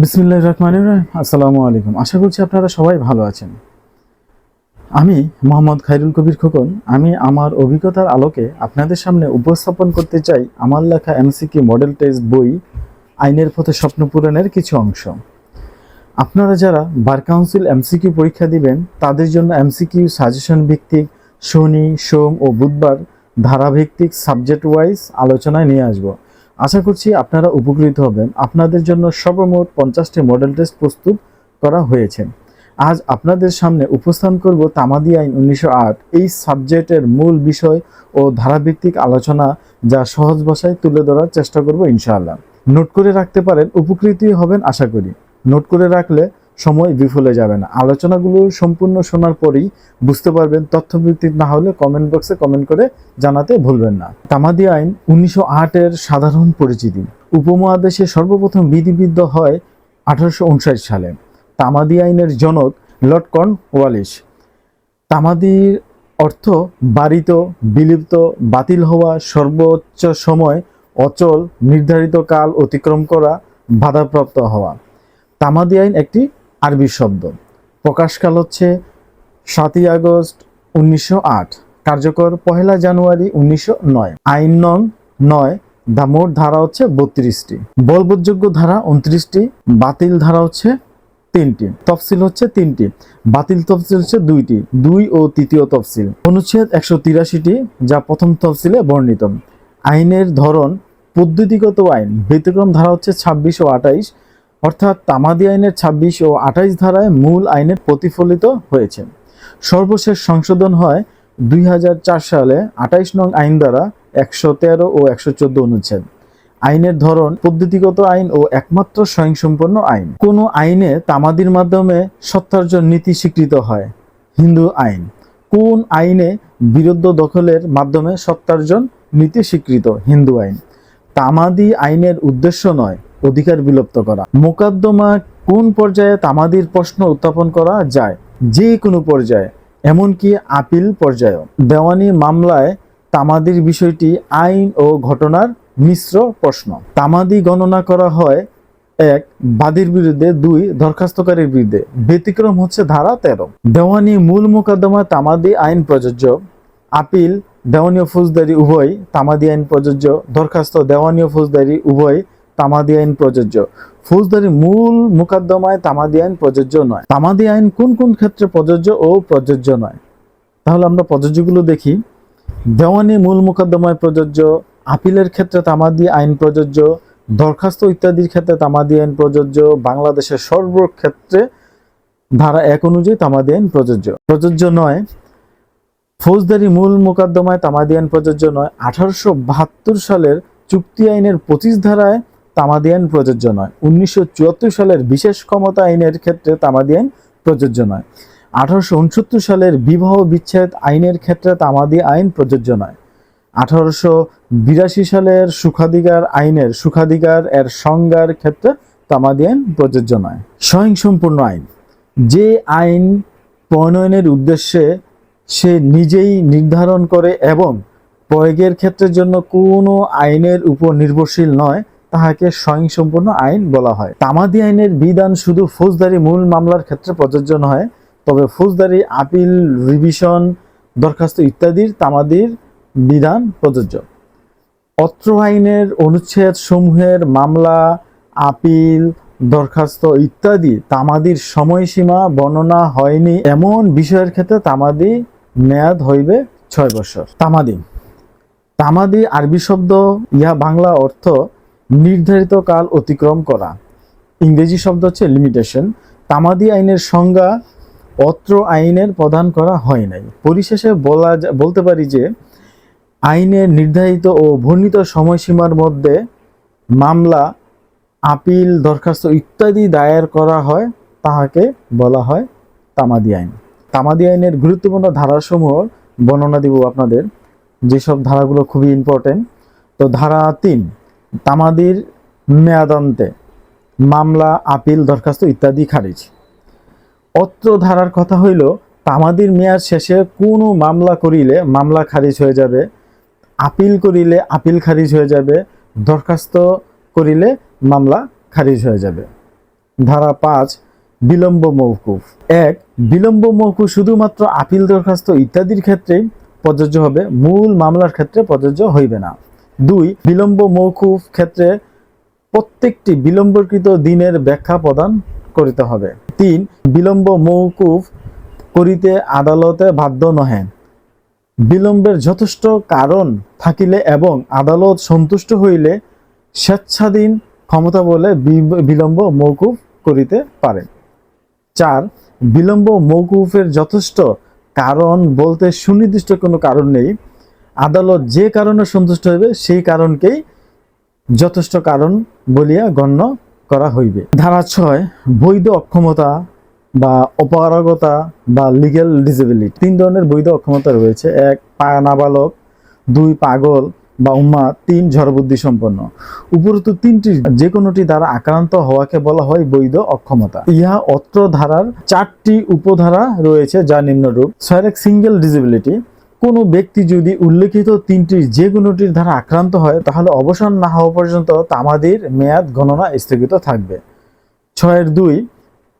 বিসমিল্লাহ রহমান রহিম। আসসালামু আলাইকুম। আশা করছি আপনারা সবাই ভালো আছেন। আমি মোহাম্মদ খাইরুল কবির খোকন। আমি আমার অভিজ্ঞতার আলোকে আপনাদের সামনে উপস্থাপন করতে চাই আমার লেখা এমসিকিউ মডেল টেস্ট বই, আইনের পথে স্বপ্ন পূরণের কিছু অংশ। আপনারা যারা বার কাউন্সিল এমসিকিউ পরীক্ষা দিবেন, তাদের জন্য এমসিকিউ সাজেশন ভিত্তিক শনি, সোম ও বুধবার ধারাভিত্তিক সাবজেক্ট ওয়াইজ আলোচনায় নিয়ে আসব। আশা করছি আপনারা উপকৃত হবেন। আপনাদের জন্য সর্বমোট পঞ্চাশটি মডেল টেস্ট প্রস্তুত করা হয়েছে। আজ আপনাদের সামনে উপস্থান করব তামাদি আইন উনিশশো আট। এই সাবজেক্টের মূল বিষয় ও ধারাভিত্তিক আলোচনা যা সহজ ভাষায় তুলে ধরার চেষ্টা করব ইনশাআল্লাহ। নোট করে রাখতে পারেন, উপকৃতই হবেন আশা করি। নোট করে রাখলে সময় বিফলে যাবে না। আলোচনাগুলো সম্পূর্ণ শোনার পরেই বুঝতে পারবেন, তথ্যভিত্তিক না হলে কমেন্ট বক্সে কমেন্ট করে জানাতে ভুলবেন না। তামাদি আইন উনিশশো আটের সাধারণ পরিচিতি। উপমহাদেশে সর্বপ্রথম বিধিবিদ্ধ হয় আঠারোশো সালে। তামাদি আইনের জনক লর্ড কর্ন ওয়ালিশ তামাদির অর্থ বাড়িত, বিলুপ্ত, বাতিল হওয়া, সর্বোচ্চ সময়, অচল, নির্ধারিত কাল অতিক্রম করা, বাধাপ্রাপ্ত হওয়া। তামাদি আইন একটি আরবি শব্দ। প্রকাশকাল হচ্ছে সাতই আগস্ট উনিশশো আট, কার্যকর পহেলা জানুয়ারি উনিশশো নয়। আইন নং নয় দামোর ধারা হচ্ছে বত্রিশটি। বলবৎযোগ্য ধারা উনত্রিশটি, বাতিল ধারা হচ্ছে তিনটি। তফসিল হচ্ছে তিনটি, বাতিল তফসিল হচ্ছে দুইটি, দুই ও তৃতীয় তফসিল। অনুচ্ছেদ একশো তিরাশিটি, যা প্রথম তফসিলে বর্ণিত। আইনের ধরন, পদ্ধতিগত আইন, ব্যতিক্রম ধারা হচ্ছে ছাব্বিশ ও আঠাইশ অর্থাৎ তামাদি আইনের ছাব্বিশ ও আঠাইশ ধারায় মূল আইনের প্রতিফলিত হয়েছে। সর্বশেষ সংশোধন হয় দুই হাজার চার সালে আঠাইশ নং আইন দ্বারা একশো তেরো ও একশো চোদ্দ অনুচ্ছেদ। আইনের ধরন পদ্ধতিগত আইন ও একমাত্র স্বয়ংসম্পন্ন আইন। কোনো আইনে তামাদির মাধ্যমে সত্যার্জন নীতি স্বীকৃত হয়? হিন্দু আইন। কোন আইনে বিরুদ্ধ দখলের মাধ্যমে সত্যার্জন নীতি স্বীকৃত? হিন্দু আইন। তামাদি আইনের উদ্দেশ্য নয় অধিকার বিলুপ্ত করা। মোকদ্দমা কোন পর্যায়ে তামাদির প্রশ্ন উত্থাপন করা যায়? যে কোনো পর্যায়ে, এমনকি আপিল পর্যায়েও। দেওয়ানি মামলায় তামাদির বিষয়টি আইন ও ঘটনার মিশ্র প্রশ্ন। তামাদি গণনা করা হয় এক, বাদীর বিরুদ্ধে, দুই, দরখাস্তকারীর বিরুদ্ধে। ব্যতিক্রম হচ্ছে ধারা তেরো। দেওয়ানি মূল মোকদ্দমা তামাদি আইন প্রযোজ্য। আপিল দেওয়ানি ও ফৌজদারি উভয় তামাদি আইন প্রযোজ্য। দরখাস্ত দেওয়ানি ও ফৌজদারি উভয় তামাদি আইন প্রযোজ্য। ফৌজদারি মূল মোকদ্দমায় তামাদি আইন প্রযোজ্য নয়। তামাদি আইন কোন কোন ক্ষেত্রে প্রযোজ্য ও প্রযোজ্য নয়? তাহলে আমরা প্রযোজ্যগুলো দেখি। দেওয়ানি মূল মোকদ্দমায় প্রযোজ্য, আপিলের ক্ষেত্রে তামাদি আইন প্রযোজ্য, দরখাস্ত ইত্যাদির ক্ষেত্রে তামাদি আইন প্রযোজ্য, বাংলাদেশের সর্বক্ষেত্রে ধারা এক অনুযায়ী তামাদি আইন প্রযোজ্য। প্রযোজ্য নয়। ফৌজদারি মূল মোকদ্দমায় তামাদি আইন প্রযোজ্য নয়। আঠারোশো সালের চুক্তি আইনের পঁচিশ ধারায় তামাদি আইন প্রযোজ্য নয়। উনিশশো সালের বিশেষ ক্ষমতা আইনের ক্ষেত্রে তামাদি আইন প্রযোজ্য নয়। আঠারোশো সালের বিবাহ বিচ্ছেদ আইনের ক্ষেত্রে তামাদি আইন প্রযোজ্য নয়। আঠারোশো বিরাশি সালের সুখাধিকার আইনের সুখাধিকার এর সংজ্ঞার ক্ষেত্রে তামাদি আইন প্রযোজ্য নয়। স্বয়ংসম্পূর্ণ আইন। যে আইন প্রণয়নের উদ্দেশ্যে সে নিজেই নির্ধারণ করে এবং প্রয়োগের ক্ষেত্রের জন্য কোনো আইনের উপর নির্ভরশীল নয় তাহাকে স্বয়ংসম্পূর্ণ আইন বলা হয়। তামাদি আইনের বিধান শুধু ফৌজদারি মূল মামলার ক্ষেত্রে প্রযোজ্য নয়, তবে ফৌজদারি, আপিল, রিভিশন, দরখাস্ত ইত্যাদির তামাদির বিধান প্রযোজ্য। অত্র আইনের অনুচ্ছেদ সমূহের মামলা, আপিল, দরখাস্ত ইত্যাদি তামাদির সময়সীমা বর্ণনা হয়নি। এমন বিষয়ের ক্ষেত্রে তামাদি মেয়াদ হইবে ছয় বছর। তামাদি। তামাদি আরবি শব্দ, ইহা বাংলা অর্থ নির্ধারিত কাল অতিক্রম করা। ইংরেজি শব্দ হচ্ছে লিমিটেশন তামাদি আইনের সংজ্ঞা অত্র আইনের প্রদান করা হয় নাই। পরিশেষে বলা বলতে পারি যে, আইনের নির্ধারিত ও বর্ণিত সময়সীমার মধ্যে মামলা, আপিল, দরখাস্ত ইত্যাদি দায়ের করা হয়, তাহাকে বলা হয় তামাদি আইন। তামাদি আইনের গুরুত্বপূর্ণ ধারাসমূহ বর্ণনা দিব আপনাদের। যেসব ধারাগুলো খুবই ইম্পর্টেন্ট তো ধারা তিন তামাদির মেয়াদান্তে মামলা, আপিল, দরখাস্ত ইত্যাদি খারিজ। অত্র ধারার কথা হইল, তামাদির মেয়াদ শেষে কোনো মামলা করিলে মামলা খারিজ হয়ে যাবে, আপিল করিলে আপিল খারিজ হয়ে যাবে, দরখাস্ত করিলে মামলা খারিজ হয়ে যাবে। ধারা পাঁচ, বিলম্ব মৌকুফ। এক, বিলম্ব মৌকুফ শুধুমাত্র আপিল, দরখাস্ত ইত্যাদির ক্ষেত্রেই প্রযোজ্য হবে, মূল মামলার ক্ষেত্রে প্রযোজ্য হইবে না। দুই, বিলম্ব মৌকুফ ক্ষেত্রে প্রত্যেকটি বিলম্বকৃত দিনের ব্যাখ্যা প্রদান করিতে হবে। তিন, বিলম্ব মৌকুফ করিতে আদালতে বাধ্য নহে বিলম্বের যথেষ্ট কারণ থাকিলে এবং আদালত সন্তুষ্ট হইলে স্বেচ্ছাধীন ক্ষমতা বলে বিলম্ব মৌকুফ করিতে পারে। চার, বিলম্ব মৌকুফের যথেষ্ট কারণ বলতে সুনির্দিষ্ট কোনো কারণ নেই। আদালত যে কারণে সন্তুষ্ট হইবে, সেই কারণকেই যথেষ্ট কারণ বলিয়া গণ্য করা হইবে। ধারা ছয়, বৈধ অক্ষমতা বা অপারগতা বা লিগ্যাল ডিসেবিলিটি তিন ধরনের বৈধ অক্ষমতা রয়েছে। এক নাবালক দুই, পাগল বা উম্মা, তিন, ঝড়বুদ্ধি সম্পন্ন। উপরোক্ত তিনটি যে কোনোটি দ্বারা আক্রান্ত হওয়াকে বলা হয় বৈধ অক্ষমতা। ইহা অত্র ধারার চারটি উপধারা রয়েছে যা নিম্নরূপ। ছয়ের এক সিঙ্গেল ডিসেবিলিটি কোনো ব্যক্তি যদি উল্লেখিত তিনটির যে কোনোটির দ্বারা আক্রান্ত হয়, তাহলে অবসান না হওয়া পর্যন্ত তামাদির মেয়াদ গণনা স্থগিত থাকবে। ছয়ের দুই,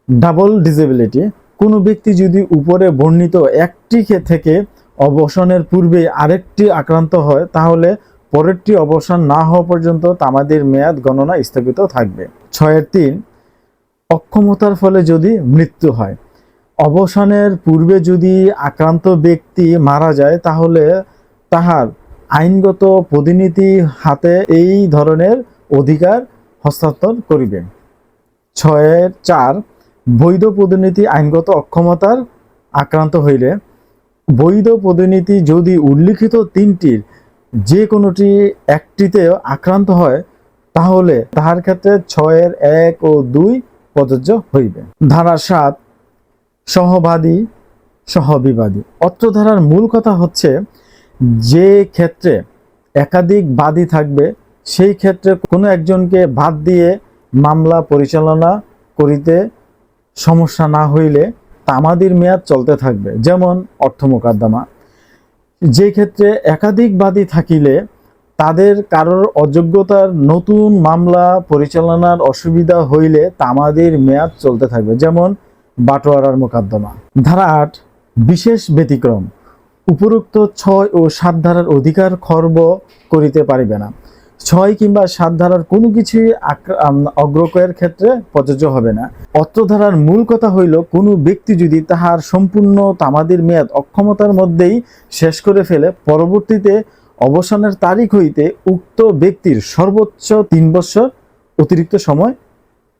ডাবল ডিসেবিলিটি। কোনো ব্যক্তি যদি উপরে বর্ণিত একটি থেকে অবসানের পূর্বে আরেকটি আক্রান্ত হয়, তাহলে পরেরটি অবসান না হওয়া পর্যন্ত তামাদির মেয়াদ গণনা স্থগিত থাকবে। ছয়ের তিন, অক্ষমতার ফলে যদি মৃত্যু হয় অবসানের পূর্বে যদি আক্রান্ত ব্যক্তি মারা যায়, তাহলে তাহার আইনগত প্রতিনিধি হাতে এই ধরনের অধিকার হস্তান্তর করিবে ছয়ের চার, বৈধ প্রতিনিধি আইনগত অক্ষমতার আক্রান্ত হইলে, বৈধ প্রতিনিধি যদি উল্লিখিত তিনটির যে কোনোটি একটিতে আক্রান্ত হয়, তাহলে তাহার ক্ষেত্রে ছয়ের এক ও দুই প্রযোজ্য হইবে। ধারা সাত সহবাদী, সহবিবাদী। অত্র ধারার মূল কথা হচ্ছে যে ক্ষেত্রে একাধিক বাদী থাকবে, সেই ক্ষেত্রে কোনো একজনকে বাদ দিয়ে মামলা পরিচালনা করিতে সমস্যা না হইলে তামাদির মেয়াদ চলতে থাকবে, যেমন অর্থ মোকদ্দমা। যে ক্ষেত্রে একাধিক বাদী থাকিলে তাদের কারোর অযোগ্যতার নতুন মামলা পরিচালনার অসুবিধা হইলে তামাদির মেয়াদ চলতে থাকবে, যেমন বাটোয়ারার মোকদ্দমা। ধারা আট, বিশেষ ব্যতিক্রম। উপরোক্ত ছয় ও সাত ধারার অধিকার খর্ব করিতে পারিবে না। ছয় কিংবা সাত ধারার কোনো কিছুই অগ্রক্রয়ের ক্ষেত্রে প্রযোজ্য হবে না। অত্র ধারার মূল কথা হইল, কোনো ব্যক্তি যদি তাহার সম্পূর্ণ তামাদের মেয়াদ অক্ষমতার মধ্যেই শেষ করে ফেলে, পরবর্তীতে অবসানের তারিখ হইতে উক্ত ব্যক্তির সর্বোচ্চ তিন বছর অতিরিক্ত সময়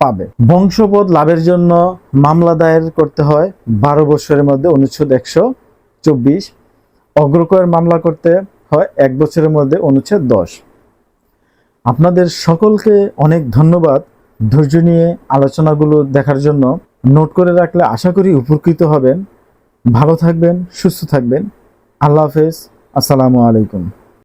পাবে। বংশপদ লাভের জন্য মামলা দায়ের করতে হয় বারো বছরের মধ্যে, অনুচ্ছেদ একশো চব্বিশ। অগ্রকয়ের মামলা করতে হয় এক বছরের মধ্যে, অনুচ্ছেদ দশ। আপনাদের সকলকে অনেক ধন্যবাদ ধৈর্য নিয়ে আলোচনাগুলো দেখার জন্য। নোট করে রাখলে আশা করি উপকৃত হবেন। ভালো থাকবেন, সুস্থ থাকবেন। আল্লাহ হাফেজ। আসসালামু আলাইকুম।